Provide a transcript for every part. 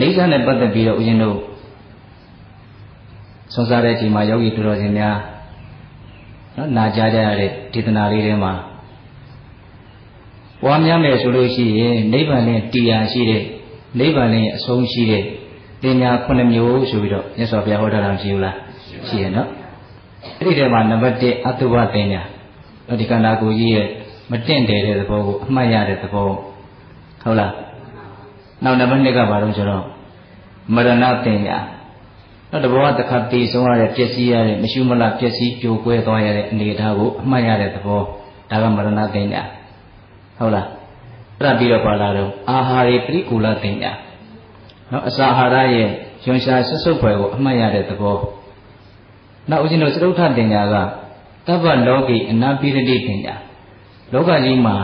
နေဆာနဲ့ပတ်သက်ပြီးတော့ဦးဇင်းတို့ဆွမ်းစားတဲ့အချိန်မှာယောဂီတော်တော်ရှင်များနော်နာကြားကြရတဲ့ဒေသနာလေးထဲမှာပွားများမယ်ဆိုလို့ရှိရင်နိဗ္ဗာန်နဲ့တရားရှိတဲ့နိဗ္ဗာန်နဲ့အဆုံးရှိတဲ့တင်ညာ9မျိုးဆိုပြီးတော့မြတ်စွာဘုရားဟောထားတာရှိဘူးလားရှိရနော်အဲ့ဒီထဲမှာနံပါတ်1အတုဝတင်ညာဒီကန္တာကိုကြီးရဲ့မတင့်တယ်တဲ့သဘောကိုအမှတ်ရတဲ့သဘောဟုတ်လား နောက်နံပါတ်2ကဘာလို့ဆိုတော့မရဏတင်ညာနောက်တဘောကတစ်ခါတည်ဆုံးရတဲ့ပျက်စီးရတဲ့မရှုမလပျက်စီးပြိုကွဲသွားရတဲ့အနေအထားကိုအမှတ်ရတဲ့သဘောဒါကမရဏတင်ညာဟုတ်လားအဲ့ဒါပြီးတော့ပါလာတော့အာဟာရေပရိကူလတင်ညာနော်အစာအာဟာရရဲ့ရွှန်ရှားဆွတ်ဆုပ်ဖွယ်ကိုအမှတ်ရတဲ့သဘောနောက်ဦးဇင်းတို့သရုပ်ထတင်ညာကတပ္ပလောကီအနာပိရတိတင်ညာလောကကြီးမှာ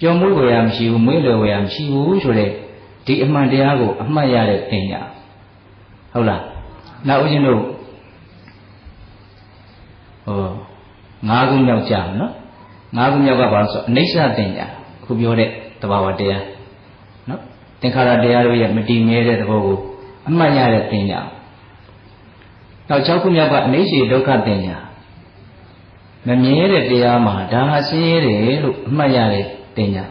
ပျော်မွေ့ဝယ်ရမရှိဘူးမွေ့လွယ်ဝယ်ရမရှိဘူးဆိုတဲ့ ဒီအမှန်တရားကိုအမှတ်ရတဲ့တင်ညာဟုတ်လားနောက်ဦးဇင်းတို့ဟောငါးခုမြောက်ကြနော်ငါးခုမြောက်ကဘာလို့ဆိုအနိစ္စတင်ညာအခုပြောတဲ့တဘာဝတရားနော်သင်္ခါရတရားတို့ရဲ့မတည်မြဲတဲ့သဘောကိုအမှတ်ရတဲ့တင်ညာနောက်၆ခုမြောက်ကအနိစ္စဒုက္ခတင်ညာမမြဲတဲ့တရားမှာဒါဟာဆင်းရဲတယ်လို့အမှတ်ရတဲ့တင်ညာ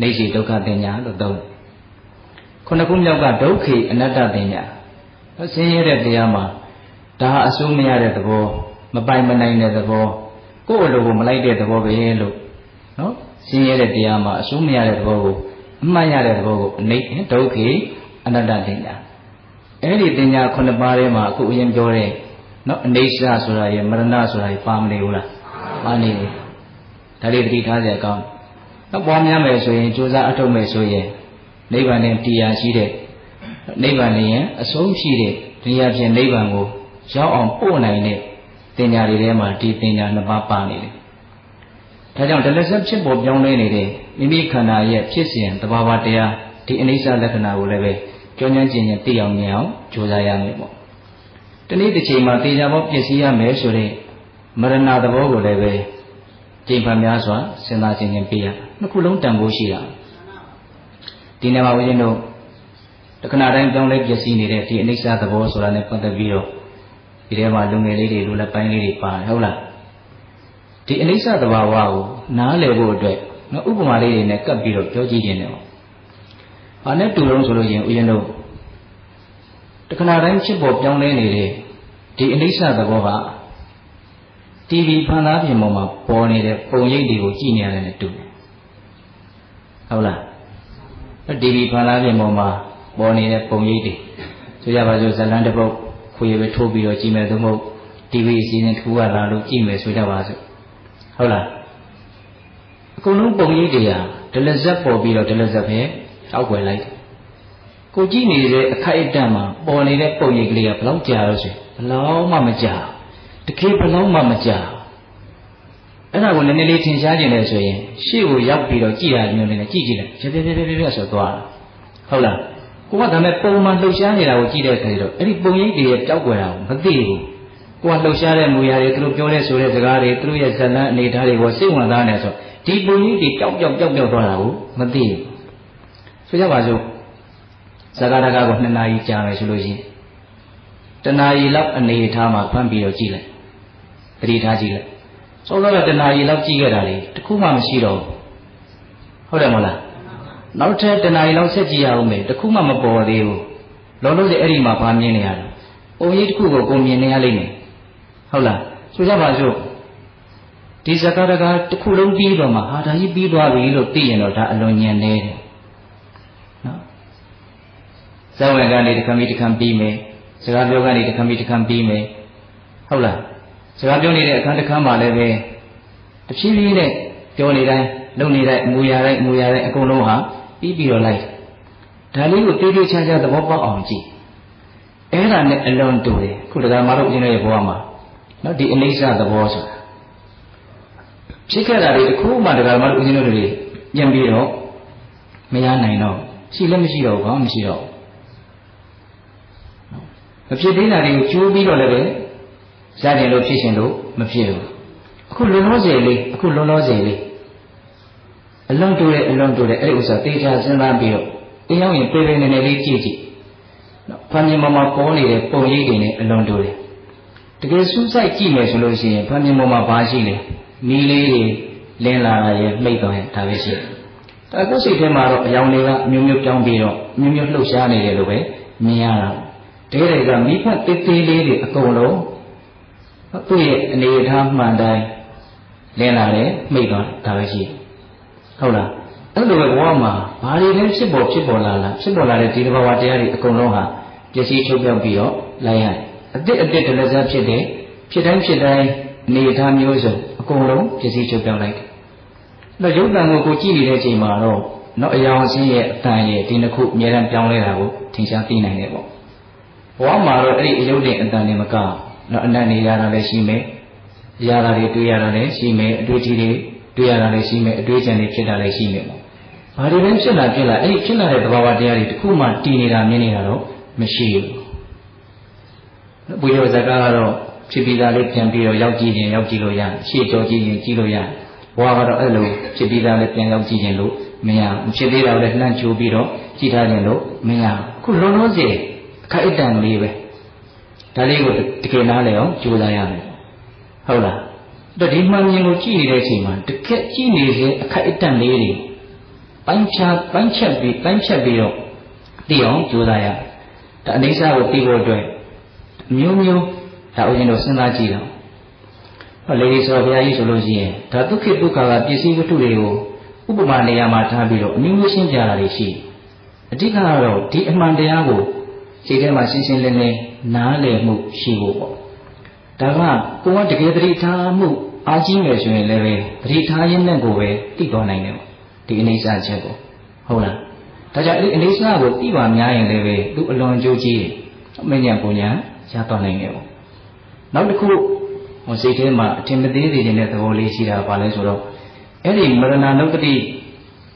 နေရှိဒုက္ခတင်ညာလို့သုံး ခုနှစ်ခုမြောက်ကဒုက္ခိအနတ္တတင်ညာဆင်းရဲတဲ့တရားမှာဒါဟာအစိုးမရတဲ့သဘောမပိုင်မနိုင်တဲ့သဘောကိုယ့်အလိုကိုမလိုက်တဲ့သဘောပဲလို့နော်ဆင်းရဲတဲ့တရားမှာအစိုးမရတဲ့သဘောကိုအမှတ်ရတဲ့သဘောကိုအနေဒုက္ခိအနတ္တတင်ညာအဲ့ဒီတင်ညာခုနှစ်ပါးထဲမှာအခုအရင်ပြောတဲ့နော်အနေရှာဆိုတာရယ်မရဏဆိုတာရယ်ပါမနေဘူးလားပါနေတယ်ဒါလေးတတိထားကြကောင်းတော့ပွားများမယ်ဆိုရင်ကြိုးစားအထုတ်မယ်ဆိုရင် နိဗ္ဗာန်နဲ့တရားရှိတဲ့နိဗ္ဗာန်နဲ့အဆုံးရှိတဲ့တရားဖြင့်နိဗ္ဗာန်ကိုရောက်အောင်ပို့နိုင်တဲ့တင်ညာတွေထဲမှာဒီတင်ညာနှစ်ပါးပါနေတယ်ဒါကြောင့်ဒလဆက်ဖြစ်ပေါ်ပြောင်းလဲနေတဲ့မိမိခန္ဓာရဲ့ဖြစ်စဉ်တဘာဝတရားဒီအနိစ္စလက္ခဏာကိုလည်းပဲကြောင်းကျမ်းကျင်ကျင်သိအောင်မြင်အောင်ကြိုးစားရမယ်ပေါ့တနေ့တစ်ချိန်မှာတေချာပေါပျက်စီးရမယ်ဆိုတဲ့မရဏသဘောကိုလည်းပဲကြိမ်ဖန်များစွာစဉ်းစားခြင်းချင်းပြရနှစ်ခုလုံးတန်ဖိုးရှိတာ ဒီနေ့မှာဦးဇင်းတို့တခဏတိုင်းကြောင်းလဲပျက်စီးနေတဲ့ဒီအနိစ္စသဘောဆိုတာနဲ့ပတ်သက်ပြီးတော့ဒီထဲမှာလူငယ်လေးတွေလူလက်ပိုင်းလေးတွေပါတယ်ဟုတ်လားဒီအနိစ္စသဘာဝကိုနားလည်ဖို့အတွက်နော်ဥပမာလေးတွေနဲ့ကပ်ပြီးတော့ပြောကြည့်ခြင်းတယ်ပေါ့။ဘာနဲ့တူလုံးဆိုလို့ရင်ဦးဇင်းတို့တခဏတိုင်းဖြစ်ပေါ်ပြောင်းလဲနေတဲ့ဒီအနိစ္စသဘောကတီဗီဖန်သားပြင်ပေါ်မှာပေါ်နေတဲ့ပုံရိပ်တွေကိုကြည့်နေရတယ်နဲ့တူတယ်ဟုတ်လား တီဗီဖန်သားပြင်ပေါ်မှာပေါ်နေတဲ့ပုံရိပ်တွေဆိုကြပါစို့ဇလန်းတစ်ပုတ်ခွေပဲထိုးပြီးတော့ကြည့်မယ်သို့မဟုတ်တီဗီအစီအစဉ်တစ်ခုကလာလို့ကြည့်မယ်ဆိုကြပါစို့ဟုတ်လားအကုန်လုံးပုံရိပ်တွေကဒလဇက်ပေါ်ပြီးတော့ဒလဇက်ပဲတောက်ွယ်လိုက်တယ်ကိုကြည့်နေတဲ့အခိုက်အတန့်မှာပေါ်နေတဲ့ပုံရိပ်ကလေးကဘလောက်ကြာလို့ဆိုဘလောက်မှမကြာတခေဘလောက်မှမကြာအဲ့ ဒါကိုနည်းနည်းလေးထင်ရှားခြင်းလဲဆိုရင်ရှေ့ကိုရောက်ပြီးတော့ကြည့်ရမျိုးလေးနဲ့ကြည့်ကြည့်လိုက်ပြပြပြပြပြဆိုသွားတာဟုတ်လားကိုကဒါမဲ့ပုံမှန်လှုပ်ရှားနေတာကိုကြည့်တဲ့အခါကျတော့အဲ့ဒီပုံရိပ်တွေရဲ့တောက်ွယ်တာကိုမသိဘူးကိုကလှုပ်ရှားတဲ့မူရာတွေသူတို့ပြောတဲ့ဆိုတဲ့စကားတွေသူတို့ရဲ့ဇလန်းအနေထားတွေကိုစိတ်ဝင်စားနေဆိုဒီပုံရိပ်တွေတောက်ပြောက်တောက်ပြောက်သွားတာကိုမသိဘူးဆိုကြပါစို့ဇဂရကကို2နာရီကြာမယ်ဆိုလို့ရှိရင်တနာရီလောက်အနေထားမှာဖမ်းပြီးတော့ကြည့်လိုက်ပရိထားကြည့်လိုက် စောစောကတနာရီလောက်ကြည့်ခဲ့တာလေတခုမှမရှိတော့ဘူးဟုတ်တယ်မလားနောက်ထပ်တနာရီလောက်ဆက်ကြည့်ရအောင်မယ်တခုမှမပေါ်သေးဘူးလောလောဆယ်အဲ့ဒီမှာဗာမြင်နေရတယ်ပုံရိပ်တစ်ခုကိုကိုမြင်နေရလိမ့်မယ်ဟုတ်လားဆိုကြပါစို့ဒီဇကာရကတစ်ခုလုံးပြီးတော့မှဟာဒါကြီးပြီးသွားပြီလို့သိရင်တော့ဒါအလွန်ညံနေတယ်ဇဝင်ကနေတခါမီတခါပြီးမယ်စကားပြောကနေတခါမီတခါပြီးမယ်ဟုတ်လား စကားပြောနေတဲ့အခန်းတစ်ခန်းမှာလည်းပဲတဖြည်းဖြည်းနဲ့ပြောနေတိုင်းလုံနေတိုင်းအမူအရာတိုင်းအမူအရာတိုင်းအကုန်လုံးဟာပြီးပြီးတော့လိုက်ဒါလေးကိုတေးသေးချာချာသဘောပေါက်အောင်ကြည့်အဲ့ဒါနဲ့အလွန်တူတယ်ခုတရားမတို့ဦးဇင်းရဲ့ဘဝမှာနော်ဒီအနိစ္စသဘောဆိုတာဖြစ်ခဲ့တာတွေတခုမှတရားမတို့ဦးဇင်းတို့တွေပြန်ပြီးတော့မရနိုင်တော့ရှိလည်းမရှိတော့ဘူးဘာမှမရှိတော့မဖြစ်သေးတာတွေကိုကျိုးပြီးတော့လည်းပဲ ရကြင်လို့ဖြစ်ရှင်လို့မဖြစ်ဘူးအခုလုံးလုံးစေလေးအခုလုံးလုံးစေလေးအလွန်တူတယ်အလွန်တူတယ်အဲ့ဒီဥစ္စာတေချာစဉ်းစားပြီးတော့အင်းရောက်ရင်ပေပေနေနေလေးကြည့်ကြည့်နော်ဖန်မြင်ပေါ်မှာပေါ်နေတဲ့ပုံရိပ်တွေနဲ့အလွန်တူတယ်တကယ်စူးစိုက်ကြည့်မယ်ဆိုလို့ရှိရင်ဖန်မြင်ပေါ်မှာဘာရှိလဲမီးလေးတွေလင်းလာရဲ့မှိတ်သွားရဲ့ဒါပဲရှိတယ်ဒါကိုယ်စိတ်ထဲမှာတော့အယောင်တွေကအမျိုးမျိုးပြောင်းပြီးတော့မျိုးမျိုးလှုပ်ရှားနေတယ်လို့ပဲမြင်ရတာတဲတွေကမိဖက်တေးသေးလေးတွေအကုန်လုံး သူ့ရဲ့အနေအထားမှန်တိုင်းလင်းလာတယ်မိတ်သွားဒါပဲရှိတယ်ဟုတ်လားအဲ့လိုပဲဘဝမှာဘာတွေလဲဖြစ်ပေါ်ဖြစ်ပေါ်လာလားဖြစ်ပေါ်လာတဲ့ဒီတဘာဝတရားတွေအကုန်လုံးဟာပျက်စီးချုပ်ပြောက်ပြီးတော့လိုက်ရတယ်အတိတ်အတိတ်တလည်းစားဖြစ်တယ်ဖြစ်တိုင်းဖြစ်တိုင်းအနေအထားမျိုးစုံအကုန်လုံးပျက်စီးချုပ်ပြောက်လိုက်တယ်အဲ့တော့ရုပ်တံကိုကိုကြည့်နေတဲ့အချိန်မှာတော့တော့အယောင်အစင်းရဲ့အတန်ရဲ့ဒီနှစ်ခုအများအားပြောင်းလဲတာကိုထင်ရှားသိနိုင်တယ်ပေါ့ဘဝမှာတော့အဲ့ဒီအယုတ်တဲ့အတန်တွေမက တော့အနတ်နေရတာလည်းရှိမယ်ရတာတွေတွေ့ရတာလည်းရှိမယ်အတွေ့အထိတွေတွေ့ရတာလည်းရှိမယ်အတွေ့အကြံတွေဖြစ်တာလည်းရှိမယ်ပေါ့ဘာတွေပဲဖြစ်လာဖြစ်လာအဲ့ဒီဖြစ်လာတဲ့သဘာဝတရားတွေတခုမှတည်နေတာမြင်နေတာတော့မရှိဘူးဘုရားဇကာကတော့ဖြစ်ပြီးသားလေးပြန်ပြီးတော့ရောက်ကြည့်ရင်ရောက်ကြည့်လို့ရရှေ့ကြောကြည့်ရင်ကြည့်လို့ရဘွားကတော့အဲ့လိုဖြစ်ပြီးသားလေးပြန်ရောက်ကြည့်ရင်လို့မရဘူးဖြစ်သေးတာလည်းနှံ့ချိုးပြီးတော့ကြည့်ထားရင်လို့မရအခုလုံးလုံးစေအခက်အတန်လေးပဲ ဒါလေးကိုတကယ်နားလည်အောင်ကြိုးစားရမယ်ဟုတ်လားဒါဒီမှန်မြင်ကိုကြည့်နေတဲ့အချိန်မှာတကယ်ကြည့်နေခြင်းအခက်အတန်လေးတွေပိုင်းခြားပိုင်းချက်ပြီးပိုင်းချက်ပြီးတော့သိအောင်ကြိုးစားရဒါအနေစာကိုသိဖို့အတွက်မျိုးမျိုးဒါဥစဉ်တို့စဉ်းစားကြည့်တော့ဟောလေဒီဆိုတော့ဘုရားကြီးဆိုလို့ရှိရင်ဒါဒုက္ခဒုက္ခကပစ္စည်းဝတ္ထုတွေကိုဥပမာနေရာမှာထားပြီးတော့အမျိုးမျိုးရှင်းပြတာတွေရှိအဓိကကတော့ဒီအမှန်တရားကိုစိတ်ထဲမှာရှင်းရှင်းလင်းလင်း နားလည်မှုရှိဖို့ပေါ့ဒါကကိုကတကယ်သတိထားမှုအားကြီးမယ်ဆိုရင်လည်းပဲသတိထားရင်းနဲ့ကိုပဲသိသွားနိုင်တယ်ပေါ့ဒီအနေစာချက်ကိုဟုတ်လားဒါကြောင့်အဲ့ဒီအနေစာကိုသိပါများရင်လည်းပဲသူအလွန်ကြိုးကြီးမဉ္ဇဉ်ပူညာရသွားနိုင်တယ်ပေါ့နောက်တစ်ခုဟိုစိတ်ထဲမှာအထင်မသေးသေးတဲ့သဘောလေးရှိတာပါလဲဆိုတော့အဲ့ဒီမရဏနုတ္တိ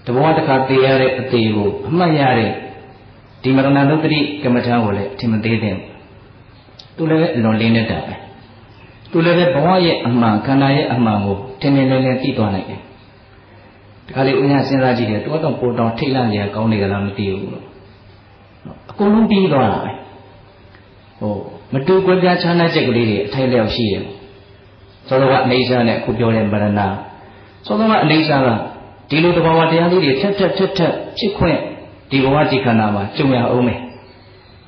တဘောတစ်ခါသိရတဲ့အသေးကိုအမှတ်ရတဲ့ဒီမရဏနုတ္တိကမ္မထာကိုလည်းအထင်မသေးတဲ့ သူလည်းပဲအလွန်လေးနေတာပဲသူလည်းပဲဘဝရဲ့အမှန်ခန္ဓာရဲ့အမှန်ကိုထင်ထင်လင်းလင်းသိသွားနိုင်တယ်ဒီခါလေးဦးညာစဉ်းစားကြည့်တယ်တောတော့ပိုတောင်ထိတ်လန့်နေရကောင်းနေကြလားမသိဘူးလို့အကုန်လုံးပြီးသွားတာပဲဟိုမတူကွဲပြားခြားနားချက်ကလေးတွေအထိုက်လျောက်ရှိတယ်သောတော်ကအနေစာနဲ့အခုပြောတဲ့မရဏသောတော်ကအနေစာကဒီလိုတဘာဝတရားလေးတွေထက်ထက်ထက်ထက်ဖြစ်ခွင့်ဒီဘဝဒီခန္ဓာမှာကြုံရအောင်မယ်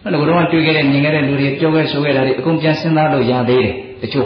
အဲ့လိုကတော့တွေ့ခဲ့တဲ့မြင်ခဲ့တဲ့လူတွေပြောခဲ့ဆိုခဲ့တာတွေအကုန်ပြန်စဉ်းစားလို့ရသေးတယ်